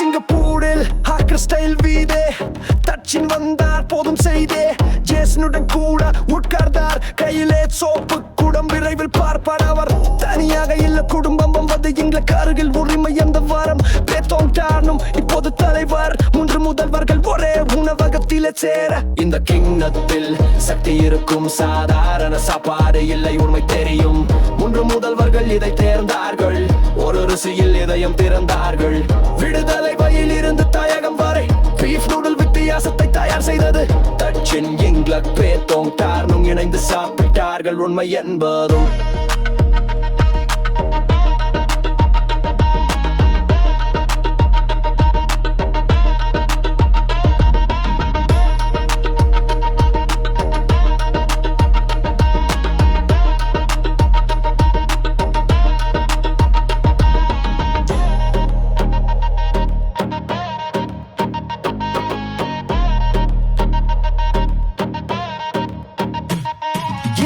சிங்கப்பூரில் Harker style வீதே. தச்சின் வந்தார் போதும் செய்தே. ஜேசனுடன் கூட உட்கார்ந்தார். கையிலே சோப்பு கூடம் விரைவில் பார்ப்பார் அவர். தனியாக இல்ல குடும்பம் வந்து எங்களுக்கு அருகில். உரிமை எந்த வாரம் பேத்தோம் காரணம் இப்போது தலைவர் மூன்று முதல்வர்கள் ஒரே உணவகத்திலே சேர. இந்த கிண்ணத்தில் சக்தி இருக்கும் சாதாரண சாப்பாடு இல்லை உண்மை தெரியும். மூன்று முதல்வர்கள் இதை தேர்ந்தார்கள். ஒரு ருசியில் இதயம் திறந்தார்கள். யார் செய்தது. தச்சின் இங்கிலக் பேத்தோங் தார்னும் இணைந்து சாப்பிட்டார்கள் உண்மை என்பதும்.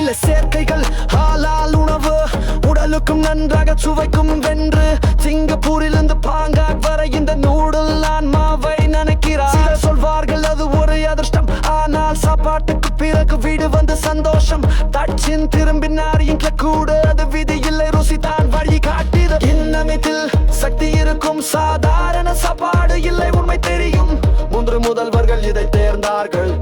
இல்ல சேர்க்கைகள் ஹாலால் உணவு உடலுக்கும் நன்றாக சுவைக்கும் வென்று சிங்கப்பூரிலிருந்து பாங்காக் வரை இந்த நூடுல் ஆன்மாவை நினைக்கிறார். சிலர் சொல்வார்கள் அது ஒரு அதிர்ஷ்டம். ஆனால் சாப்பாட்டுக்கு பிறகு வீடு வந்து சந்தோஷம். தச்சின் திரும்பினார் இங்க கூட அது விதி இல்லை ருசி தான் வழி காட்டிது இன்னமிதில் சக்தி இருக்கும் சாதாரண சாப்பாடு இல்லை உண்மை தெரியும். மூன்று முதல்வர்கள் இதை தேர்ந்தார்கள்.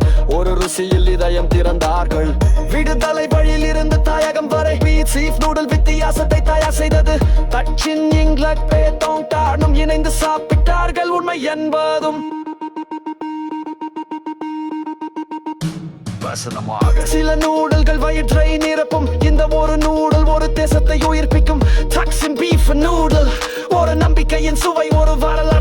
அரசியல் இதயம் திறந்தார்கள். விடுதலை வழியில் இருந்து தாயகம் வரை சீஃப் நூடல் வித்தியாசத்தை தயார் செய்தது. தச்சின் இங்கிலக் பேத்தோங் இணைந்து சாப்பிட்டார்கள். உண்மை என்பதும் வசனமாக. சில நூடல்கள் வயிற்றை நிரப்பும். இந்த ஒரு நூடல் ஒரு தேசத்தை உயிர்ப்பிக்கும். டக்ஸின் பீஃப் நூடல் ஒரு நம்பிக்கையின் சுவை ஒரு வரலாறு